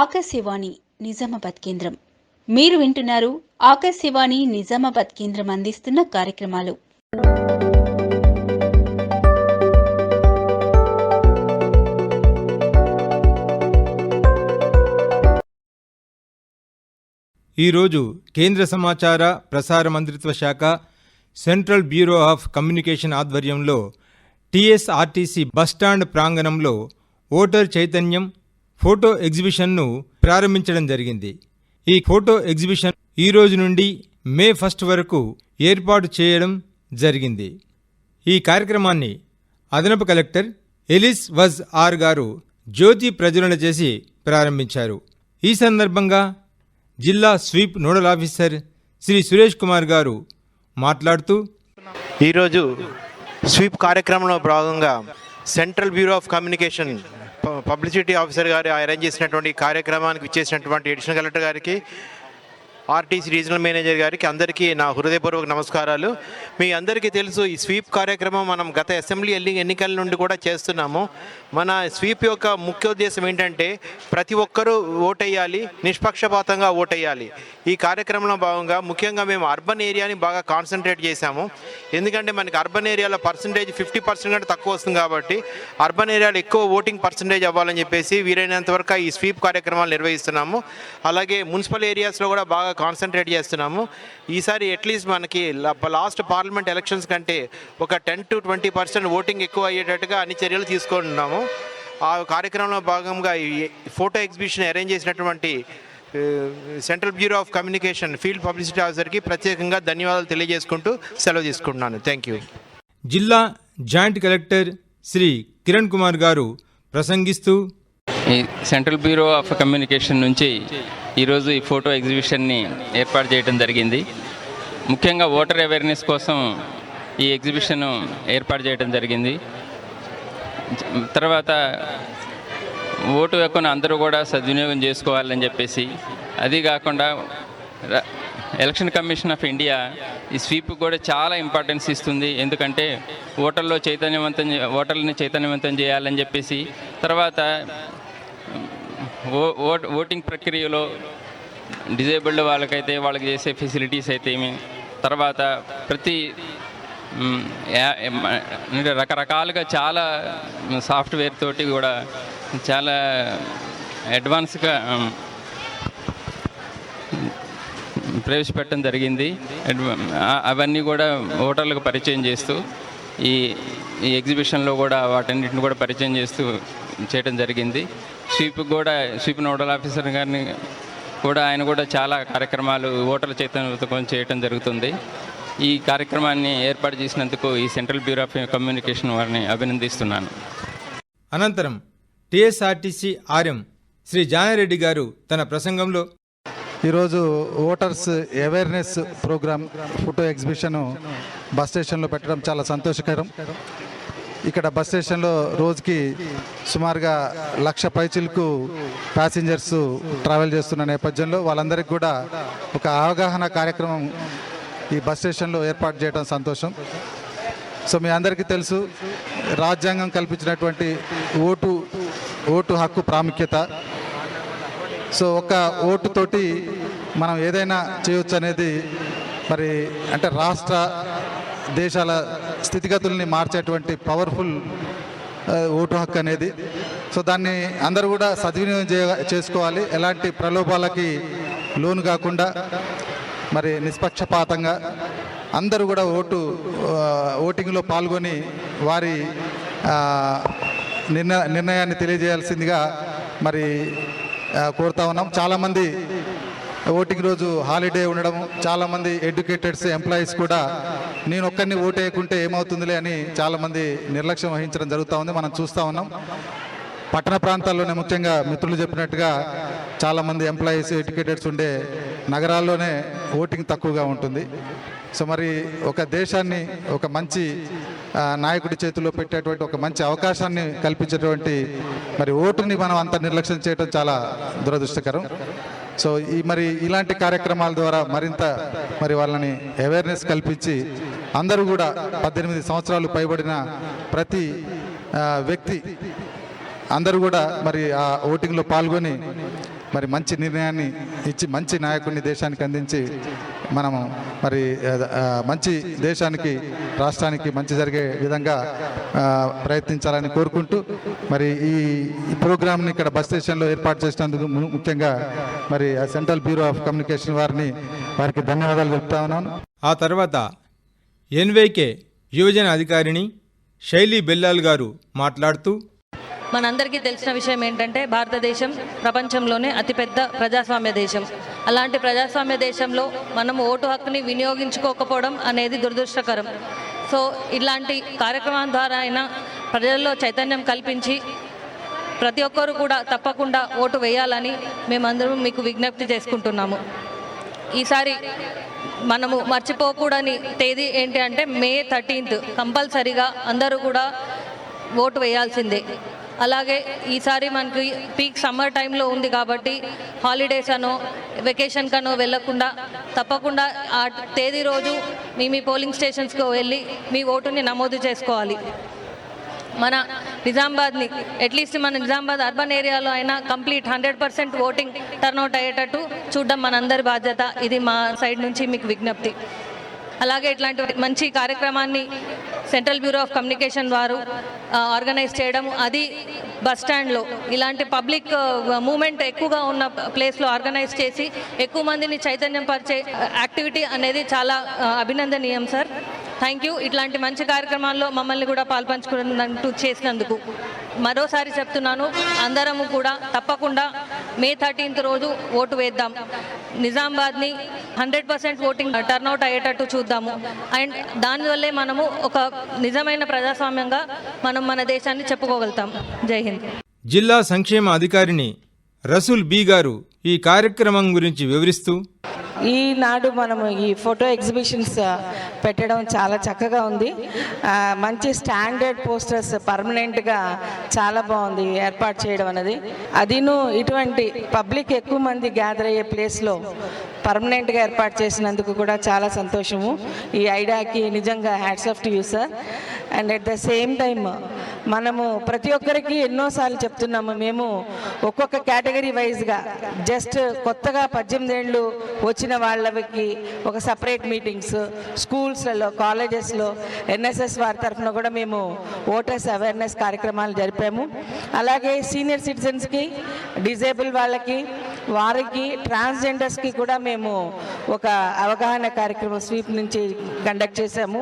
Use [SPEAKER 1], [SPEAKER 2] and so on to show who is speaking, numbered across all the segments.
[SPEAKER 1] ఆకాశవాణి నిజామాబాద్ కేంద్రం మీరు వింటున్నారు ఆకాశవాణి నిజామాబాద్ కేంద్రం అందిస్తున్న కార్యక్రమాలు
[SPEAKER 2] ఈరోజు కేంద్ర సమాచార ప్రసార మంత్రిత్వ శాఖ సెంట్రల్ బ్యూరో ఆఫ్ కమ్యూనికేషన్ ఆధ్వర్యంలో టీఎస్ఆర్టీసీ బస్టాండ్ ప్రాంగణంలో ఓటర్ చైతన్యం ఫోటో ఎగ్జిబిషన్ను ప్రారంభించడం జరిగింది ఈ ఫోటో ఎగ్జిబిషన్ ఈ రోజు నుండి మే ఫస్ట్ వరకు ఏర్పాటు చేయడం జరిగింది ఈ కార్యక్రమాన్ని అదనపు కలెక్టర్ ఎలిస్ వజ్ ఆర్ గారు జ్యోతి ప్రజ్వలన చేసి ప్రారంభించారు ఈ సందర్భంగా జిల్లా SVEEP nodal officer Shri Suresh Kumar గారు మాట్లాడుతూ
[SPEAKER 3] ఈరోజు స్వీప్ కార్యక్రమంలో భాగంగా central bureau of communication publicity officer గారు అరేంజ్ చేసినటువంటి కార్యక్రమానికి ఇచ్చేసినటువంటి అడిషనల్ కలెక్టర్ గారికి ఆర్టీసీ రీజనల్ మేనేజర్ గారికి అందరికీ నా హృదయపూర్వక నమస్కారాలు మీ అందరికీ తెలుసు ఈ స్వీప్ కార్యక్రమం మనం గత అసెంబ్లీ ఎన్నికల నుండి కూడా చేస్తున్నాము మన స్వీప్ యొక్క ముఖ్య ఉద్దేశం ఏంటంటే ప్రతి ఒక్కరూ ఓటేయాలి నిష్పక్షపాతంగా ఓటేయాలి ఈ కార్యక్రమంలో భాగంగా ముఖ్యంగా మేము అర్బన్ ఏరియాని బాగా కాన్సన్ట్రేట్ చేశాము ఎందుకంటే మనకి అర్బన్ ఏరియాలో పర్సంటేజ్ ఫిఫ్టీ పర్సెంట్ కంటే తక్కువ వస్తుంది కాబట్టి అర్బన్ ఏరియాలో ఎక్కువ ఓటింగ్ పర్సంటేజ్ అవ్వాలని చెప్పేసి వీలైనంత వరకు ఈ స్వీప్ కార్యక్రమాలు నిర్వహిస్తున్నాము అలాగే మున్సిపల్ ఏరియాస్లో కూడా బాగా కాన్సన్ట్రేట్ చేస్తున్నాము ఈసారి అట్లీస్ట్ మనకి లాస్ట్ పార్లమెంట్ ఎలక్షన్స్ కంటే ఒక ten to twenty percent voting ఎక్కువ అయ్యేటట్టుగా అన్ని చర్యలు తీసుకుంటున్నాము ఆ కార్యక్రమంలో భాగంగా ఫోటో ఎగ్జిబిషన్ అరేంజ్ చేసినటువంటి central bureau of communication field publicity ఆఫీసర్కి ప్రత్యేకంగా ధన్యవాదాలు తెలియజేసుకుంటూ సెలవు తీసుకుంటున్నాను థ్యాంక్ యూ
[SPEAKER 2] జిల్లా జాయింట్ కలెక్టర్ శ్రీ కిరణ్ కుమార్ గారు ప్రసంగిస్తూ
[SPEAKER 4] సెంట్రల్ బ్యూరో ఆఫ్ కమ్యూనికేషన్ నుంచి ఈరోజు ఈ ఫోటో ఎగ్జిబిషన్ని ఏర్పాటు చేయడం జరిగింది ముఖ్యంగా ఓటర్ అవేర్నెస్ కోసం ఈ ఎగ్జిబిషన్ ఏర్పాటు చేయడం జరిగింది తర్వాత ఓటు హక్కును అందరూ కూడా సద్వినియోగం చేసుకోవాలని చెప్పేసి అది కాకుండా ఎలక్షన్ కమిషన్ ఆఫ్ ఇండియా ఈ స్వీప్ కూడా చాలా ఇంపార్టెన్స్ ఇస్తుంది ఎందుకంటే ఓటర్లో చైతన్యవంతం ఓటర్ని చైతన్యవంతం చేయాలని చెప్పేసి తర్వాత ఓటింగ్ ప్రక్రియలో డిజేబుల్డ్ వాళ్ళకైతే వాళ్ళకి చేసే ఫెసిలిటీస్ అయితే ఏమి తర్వాత ప్రతి రకరకాలుగా చాలా సాఫ్ట్వేర్ తోటి కూడా చాలా అడ్వాన్స్గా ప్రవేశపెట్టడం జరిగింది అవన్నీ కూడా ఓటర్లకు పరిచయం చేస్తూ ఈ ఈ ఎగ్జిబిషన్లో కూడా వాటన్నింటిని కూడా పరిచయం చేస్తూ చేయడం జరిగింది స్వీప్ కూడా స్వీప్ నోడల్ ఆఫీసర్ గారిని కూడా ఆయన కూడా చాలా కార్యక్రమాలు ఓటర్ల చైతన్యతకం చేయటం జరుగుతుంది ఈ కార్యక్రమాన్ని ఏర్పాటు చేసినందుకు ఈ సెంట్రల్ బ్యూరో ఆఫ్ కమ్యూనికేషన్ వారిని అభినందిస్తున్నాను
[SPEAKER 2] అనంతరం టీఎస్ఆర్టీసీ ఆర్ఎం శ్రీ జానారెడ్డి గారు తన ప్రసంగంలో
[SPEAKER 5] ఈరోజు voters awareness programme photo exhibition bus స్టేషన్లో పెట్టడం చాలా సంతోషకరం ఇక్కడ బస్ స్టేషన్లో రోజుకి సుమారుగా లక్ష పైచిలకు ప్యాసింజర్స్ ట్రావెల్ చేస్తున్న నేపథ్యంలో వాళ్ళందరికీ కూడా ఒక అవగాహన కార్యక్రమం ఈ బస్ స్టేషన్లో ఏర్పాటు చేయడం సంతోషం సో మీ అందరికీ తెలుసు రాజ్యాంగం కల్పించినటువంటి ఓటు ఓటు హక్కు ప్రాముఖ్యత సో ఒక ఓటుతోటి మనం ఏదైనా చేయొచ్చు అనేది మరి అంటే రాష్ట్ర దేశాల స్థితిగతుల్ని మార్చేటువంటి పవర్ఫుల్ ఓటు హక్కు అనేది సో దాన్ని అందరూ కూడా సద్వినియోగం చేసుకోవాలి ఎలాంటి ప్రలోభాలకి లోను కాకుండా మరి నిష్పక్షపాతంగా అందరూ కూడా ఓటు ఓటింగ్లో పాల్గొని వారి నిర్ణయ నిర్ణయాన్ని తెలియజేయాల్సిందిగా మరి కోరుతా ఉన్నాం చాలామంది ఓటింగ్ రోజు హాలిడే ఉండడం చాలామంది ఎడ్యుకేటెడ్స్ ఎంప్లాయీస్ కూడా నేను ఒక్కరిని ఓటేయకుంటే ఏమవుతుందిలే అని చాలామంది నిర్లక్ష్యం వహించడం జరుగుతూ ఉంది మనం చూస్తూ ఉన్నాం పట్టణ ప్రాంతాల్లోనే ముఖ్యంగా మిత్రులు చెప్పినట్టుగా చాలామంది ఎంప్లాయీస్ ఎడ్యుకేటెడ్స్ ఉండే నగరాల్లోనే ఓటింగ్ తక్కువగా ఉంటుంది సో మరి ఒక దేశాన్ని ఒక మంచి నాయకుడి చేతిలో పెట్టేటువంటి ఒక మంచి అవకాశాన్ని కల్పించేటువంటి మరి ఓటుని మనం అంత నిర్లక్ష్యం చేయడం చాలా దురదృష్టకరం సో ఈ మరి ఇలాంటి కార్యక్రమాల ద్వారా మరింత మరి వాళ్ళని అవేర్నెస్ కల్పించి అందరూ కూడా పద్దెనిమిది సంవత్సరాలు పైబడిన ప్రతి వ్యక్తి అందరూ కూడా మరి ఆ ఓటింగ్లో పాల్గొని మరి మంచి నిర్ణయాన్ని ఇచ్చి మంచి నాయకుడిని దేశానికి అందించి మనము మరి మంచి దేశానికి రాష్ట్రానికి మంచి జరిగే విధంగా ప్రయత్నించాలని కోరుకుంటూ మరి ఈ ప్రోగ్రామ్ని ఇక్కడ బస్ స్టేషన్లో ఏర్పాటు చేసినందుకు ముఖ్యంగా మరి సెంట్రల్ బ్యూరో ఆఫ్ కమ్యూనికేషన్ వారిని వారికి ధన్యవాదాలు చెప్తా ఉన్నాను
[SPEAKER 2] ఆ తర్వాత ఎన్వైకే యువజన అధికారిని శైలి బెల్లాల్ గారు మాట్లాడుతూ
[SPEAKER 6] మనందరికీ తెలిసిన విషయం ఏంటంటే భారతదేశం ప్రపంచంలోనే అతిపెద్ద ప్రజాస్వామ్య దేశం అలాంటి ప్రజాస్వామ్య దేశంలో మనం ఓటు హక్కుని వినియోగించుకోకపోవడం అనేది దురదృష్టకరం సో ఇలాంటి కార్యక్రమం ద్వారా అయినా ప్రజల్లో చైతన్యం కల్పించి ప్రతి ఒక్కరు కూడా తప్పకుండా ఓటు వేయాలని మేమందరం మీకు విజ్ఞప్తి చేసుకుంటున్నాము ఈసారి మనము మర్చిపోకూడని తేదీ ఏంటి అంటే మే థర్టీన్త్ కంపల్సరీగా అందరూ కూడా ఓటు వేయాల్సిందే అలాగే ఈసారి మనకి పీక్ సమ్మర్ టైంలో ఉంది కాబట్టి హాలిడేస్ అనో వెకేషన్ కనో వెళ్లకుండా తప్పకుండా ఆ తేదీ రోజు మీ మీ పోలింగ్ స్టేషన్స్కి వెళ్ళి మీ ఓటుని నమోదు చేసుకోవాలి మన నిజామాబాద్ని అట్లీస్ట్ మన నిజామాబాద్ అర్బన్ ఏరియాలో అయినా complete hundred percent voting turnout అయ్యేటట్టు చూడడం మనందరి బాధ్యత ఇది మా సైడ్ నుంచి మీకు విజ్ఞప్తి అలాగే ఇట్లాంటి మంచి కార్యక్రమాన్ని సెంట్రల్ బ్యూరో ఆఫ్ కమ్యూనికేషన్ వారు ఆర్గనైజ్ చేయడం అది బస్ స్టాండ్లో ఇలాంటి పబ్లిక్ మూమెంట్ ఎక్కువగా ఉన్న ప్లేస్లో ఆర్గనైజ్ చేసి ఎక్కువ మందిని చైతన్యం పరిచే యాక్టివిటీ అనేది చాలా అభినందనీయం సార్ థ్యాంక్ యూ ఇట్లాంటి మంచి కార్యక్రమాల్లో మమ్మల్ని కూడా పాల్పంచుకున్నట్టు చేసినందుకు మరోసారి చెప్తున్నాను అందరము కూడా తప్పకుండా మే థర్టీన్త్ రోజు ఓటు వేద్దాం నిజామాబాద్ని హండ్రెడ్ పర్సెంట్ ఓటింగ్ టర్న్అవుట్ అయ్యేటట్టు చూద్దాము అండ్ దానివల్లే మనము ఒక నిజమైన ప్రజాస్వామ్యంగా మనం మన దేశాన్ని చెప్పుకోగలుగుతాం జై హింద్
[SPEAKER 2] జిల్లా సంక్షేమ అధికారిని రసూల్ బి గారు ఈ కార్యక్రమం గురించి వివరిస్తూ
[SPEAKER 7] ఈనాడు మనము ఈ ఫోటో ఎగ్జిబిషన్స్ పెట్టడం చాలా చక్కగా ఉంది మంచి స్టాండర్డ్ పోస్టర్స్ పర్మనెంట్గా చాలా బాగుంది ఏర్పాటు చేయడం అనేది అదిను ఇటువంటి పబ్లిక్ ఎక్కువ మంది గ్యాదర్ అయ్యే ప్లేస్లో పర్మనెంట్గా ఏర్పాటు చేసినందుకు కూడా చాలా సంతోషము ఈ ఐడియాకి నిజంగా hats off to you sir and at the same time మనము ప్రతి ఒక్కరికి ఎన్నోసార్లు చెప్తున్నాము మేము ఒక్కొక్క కేటగిరీ వైజ్గా జస్ట్ కొత్తగా పద్దెనిమిది ఏళ్ళు వచ్చిన వాళ్ళకి ఒక సపరేట్ మీటింగ్స్ స్కూల్స్లలో కాలేజెస్లో ఎన్ఎస్ఎస్ వారి తరఫున కూడా మేము ఓటర్స్ అవేర్నెస్ కార్యక్రమాలు జరిపాము అలాగే సీనియర్ సిటిజన్స్కి డిజేబుల్ వాళ్ళకి వారికి ట్రాన్స్జెండర్స్కి కూడా మేము ఒక అవగాహన కార్యక్రమం స్వీప్ నుంచి కండక్ట్ చేశాము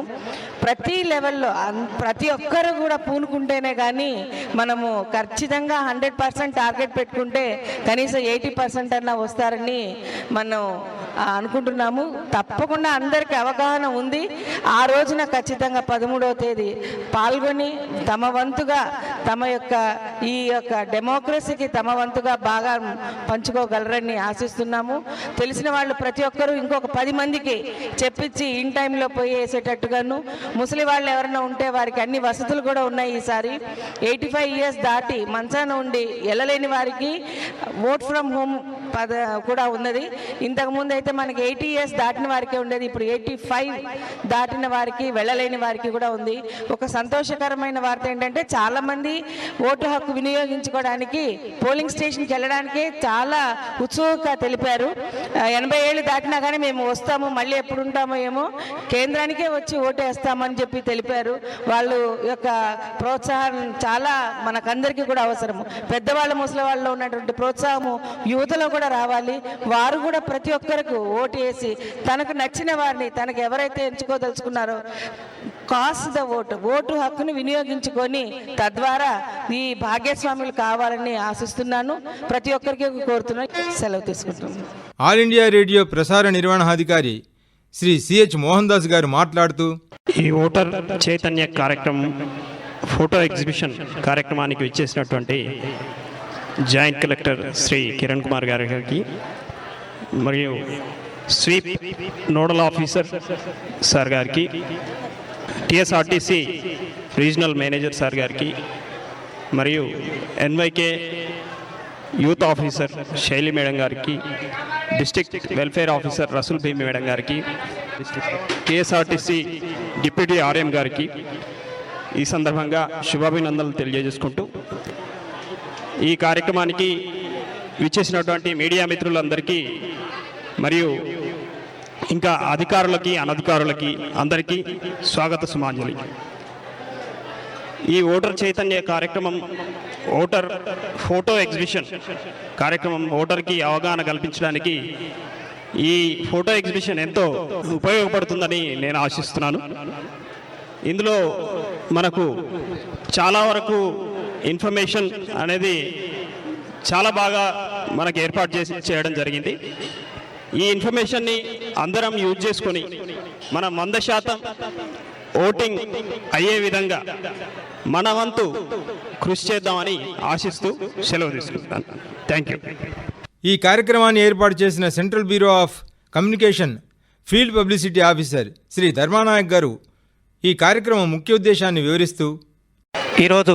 [SPEAKER 7] ప్రతి లెవెల్లో ప్రతి ఒక్కరు కూడా పూనుకుంటేనే కానీ మనము ఖచ్చితంగా హండ్రెడ్ పర్సెంట్ టార్గెట్ పెట్టుకుంటే కనీసం ఎయిటీ పర్సెంట్ అన్నా వస్తారని మనం అనుకుంటున్నాము తప్పకుండా అందరికీ అవగాహన ఉంది ఆ రోజున ఖచ్చితంగా పదమూడవ తేదీ పాల్గొని తమ వంతుగా తమ యొక్క ఈ యొక్క డెమోక్రసీకి తమ వంతుగా బాగా పంచుకోగలరని ఆశిస్తున్నాము తెలిసిన వాళ్ళు ప్రతి ఒక్కరూ ఇంకొక పది మందికి చెప్పించి ఇన్ టైంలో పోయి వేసేటట్టుగాను ముసలి వాళ్ళు ఎవరైనా ఉంటే వారికి అన్ని వసతులు కూడా ఉన్నాయి ఈసారి ఎయిటీ ఫైవ్ ఇయర్స్ దాటి మంచాన ఉండి వెళ్ళలేని వారికి ఓట్ ఫ్రమ్ హోమ్ పద కూడా ఉన్నది ఇంతకుముందు అయితే మనకి ఎయిటీ ఇయర్స్ దాటిన వారికే ఉండేది ఇప్పుడు ఎయిటీ ఫైవ్ దాటిన వారికి వెళ్ళలేని వారికి కూడా ఉంది ఒక సంతోషకరమైన వార్త ఏంటంటే చాలామంది ఓటు హక్కు వినియోగించుకోవడానికి పోలింగ్ స్టేషన్కి వెళ్ళడానికి చాలా ఉత్సుకత తెలిపారు ఎనభై ఏళ్ళు దాటినా కానీ మేము వస్తాము మళ్ళీ ఎప్పుడు ఉంటామో ఏమో కేంద్రానికే వచ్చి ఓటు వేస్తామని చెప్పి తెలిపారు వాళ్ళు యొక్క ప్రోత్సాహం చాలా మనకందరికీ కూడా అవసరము పెద్దవాళ్ళ ముసలి వాళ్ళలో ఉన్నటువంటి ప్రోత్సాహము యువతలో కూడా కూడా రావాలి వారు కూడా ప్రతి ఒక్కరికి ఓటు వేసి తనకు నచ్చిన వారిని తనకు ఎవరైతే ఎంచుకోదలుచుకున్నారో కాస్ ద ఓటు ఓటు హక్కును వినియోగించుకొని తద్వారా ఈ భాగ్యస్వాములు కావాలని ఆశిస్తున్నాను ప్రతి ఒక్కరికి కోరుతున్నాను సెలవు తీసుకుంటున్నాను
[SPEAKER 2] ఆల్ ఇండియా రేడియో ప్రసార నిర్వహణాధికారి శ్రీ సిహెచ్ మోహన్ దాస్ గారు మాట్లాడుతూ
[SPEAKER 8] ఈ ఓటర్ చైతన్య కార్యక్రమం ఫోటో ఎగ్జిబిషన్ కార్యక్రమానికి విచ్చేసినటువంటి జాయింట్ కలెక్టర్ శ్రీ కిరణ్ కుమార్ గారికి మరియు స్వీప్ నోడల్ ఆఫీసర్ సార్ గారికి టిఎస్ఆర్టీసీ రీజనల్ మేనేజర్ సార్ గారికి మరియు NYK youth officer Shaili madam గారికి district welfare officer Rasool Bhimi madam గారికి కేఎస్ఆర్టీసీ డిప్యూటీ ఆర్ఎం గారికి ఈ సందర్భంగా శుభాభినందనలు తెలియజేసుకుంటూ ఈ కార్యక్రమానికి విచ్చేసినటువంటి మీడియా మిత్రులందరికీ మరియు ఇంకా అధికారులకి అనధికారులకి అందరికీ స్వాగత సుమాంజలి ఈ ఓటర్ చైతన్య కార్యక్రమం ఓటర్ ఫోటో ఎగ్జిబిషన్ కార్యక్రమం ఓటర్కి అవగాహన కల్పించడానికి ఈ ఫోటో ఎగ్జిబిషన్ ఎంతో ఉపయోగపడుతుందని నేను ఆశిస్తున్నాను ఇందులో మనకు చాలా వరకు ఇన్ఫర్మేషన్ అనేది చాలా బాగా మనకు ఏర్పాటు చేసి చేయడం జరిగింది ఈ ఇన్ఫర్మేషన్ని అందరం యూజ్ చేసుకొని మనం వంద శాతం ఓటింగ్ అయ్యే విధంగా మన వంతు కృషి చేద్దామని ఆశిస్తూ సెలవు తీసుకుంటాను థ్యాంక్ యూ
[SPEAKER 2] ఈ కార్యక్రమాన్ని ఏర్పాటు చేసిన central bureau of communication field publicity officer Shri Dharmanayak గారు ఈ కార్యక్రమం ముఖ్య ఉద్దేశాన్ని వివరిస్తూ
[SPEAKER 9] ఈరోజు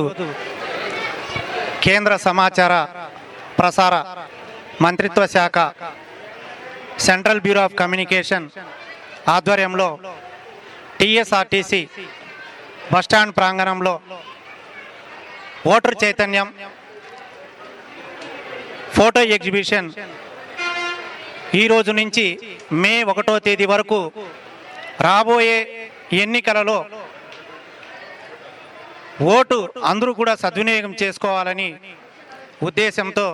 [SPEAKER 9] కేంద్ర సమాచార ప్రసార మంత్రిత్వ శాఖ సెంట్రల్ బ్యూరో ఆఫ్ కమ్యూనికేషన్ ఆధ్వర్యంలో టీఎస్ఆర్టీసీ బస్టాండ్ ప్రాంగణంలో ఓటర్ చైతన్యం ఫోటో ఎగ్జిబిషన్ ఈరోజు నుంచి మే ఒకటో తేదీ వరకు రాబోయే ఎన్నికలలో ఓటు అందరూ కూడా సద్వినియోగం చేసుకోవాలని ఉద్దేశంతో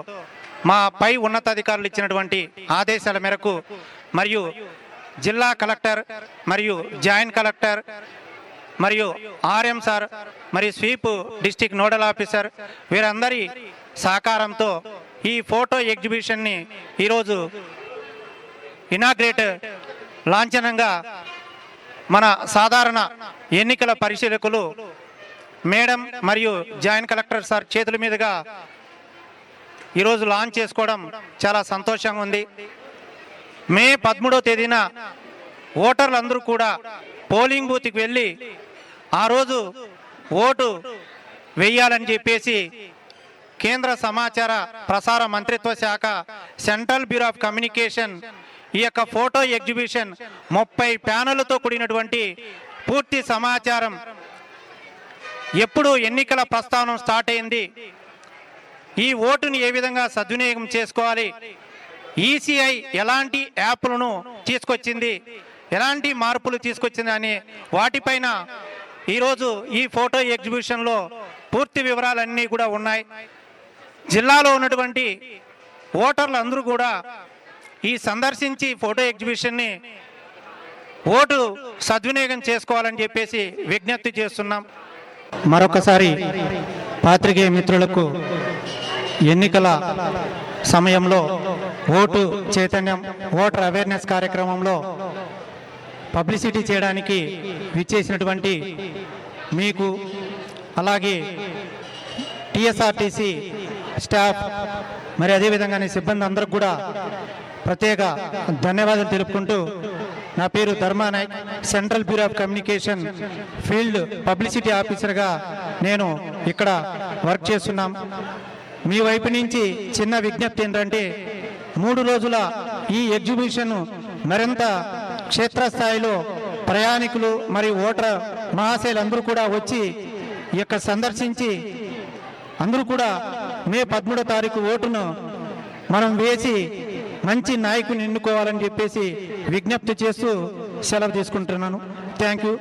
[SPEAKER 9] మా పై ఉన్నతాధికారులు ఇచ్చినటువంటి ఆదేశాల మేరకు మరియు జిల్లా కలెక్టర్ మరియు జాయింట్ కలెక్టర్ మరియు ఆర్ఎం సార్ మరియు స్వీప్ డిస్టిక్ నోడల్ ఆఫీసర్ వీరందరి సహకారంతో ఈ ఫోటో ఎగ్జిబిషన్ని ఈరోజు ఇనాగ్రేట్ లాంఛనంగా మన సాధారణ ఎన్నికల పరిశీలకులు మేడం మరియు జాయింట్ కలెక్టర్ సార్ చేతుల మీదుగా ఈరోజు లాంచ్ చేసుకోవడం చాలా సంతోషంగా ఉంది మే పదమూడవ తేదీన ఓటర్లందరూ కూడా పోలింగ్ బూత్కి వెళ్ళి ఆ రోజు ఓటు వేయాలని చెప్పేసి కేంద్ర సమాచార ప్రసార మంత్రిత్వ శాఖ సెంట్రల్ బ్యూరో ఆఫ్ కమ్యూనికేషన్ ఈ యొక్క ఫోటో ఎగ్జిబిషన్ ముప్పై ప్యానల్తో కూడినటువంటి పూర్తి సమాచారం ఎప్పుడు ఎన్నికల ప్రస్థానం స్టార్ట్ అయింది ఈ ఓటుని ఏ విధంగా సద్వినియోగం చేసుకోవాలి ఈసీఐ ఎలాంటి యాప్లను తీసుకొచ్చింది ఎలాంటి మార్పులు తీసుకొచ్చింది అని వాటిపైన ఈరోజు ఈ ఫోటో ఎగ్జిబిషన్లో పూర్తి వివరాలన్నీ కూడా ఉన్నాయి జిల్లాలో ఉన్నటువంటి ఓటర్లు అందరూ కూడా ఈ సందర్శించి ఫోటో ఎగ్జిబిషన్ని ఓటు సద్వినియోగం చేసుకోవాలని చెప్పేసి విజ్ఞప్తి చేస్తున్నాం
[SPEAKER 10] మరొకసారి పాత్రికేయ మిత్రులకు ఎన్నికల సమయంలో ఓటు చైతన్యం ఓటర్ అవేర్నెస్ కార్యక్రమంలో పబ్లిసిటీ చేయడానికి విచ్చేసినటువంటి మీకు అలాగే టీఎస్ఆర్టీసీ స్టాఫ్ మరి అదేవిధంగానే సిబ్బంది అందరికి కూడా ప్రత్యేక ధన్యవాదాలు తెలుపుకుంటూ నా పేరు Dharmanayak central bureau of communication field publicity ఆఫీసర్గా నేను ఇక్కడ వర్క్ చేస్తున్నాం మీ వైపు నుంచి చిన్న విజ్ఞప్తి ఏంటంటే మూడు రోజుల ఈ ఎగ్జిబిషన్ మరింత క్షేత్రస్థాయిలో ప్రయాణికులు మరియు ఓటర్ మహాశైలందరూ కూడా వచ్చి ఇక్కడ సందర్శించి అందరూ కూడా మే పదమూడో తారీఖు ఓటును మనం వేసి మంచి నాయకుని ఎన్నుకోవాలని చెప్పేసి విజ్ఞప్తి చేస్తూ సెలవు తీసుకుంటున్నాను థ్యాంక్ యూ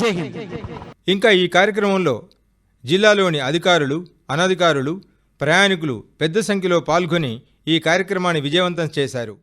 [SPEAKER 10] జై హింద్
[SPEAKER 2] ఇంకా ఈ కార్యక్రమంలో జిల్లాలోని అధికారులు అనధికారులు ప్రయాణికులు పెద్ద సంఖ్యలో పాల్గొని ఈ కార్యక్రమాన్ని విజయవంతం చేశారు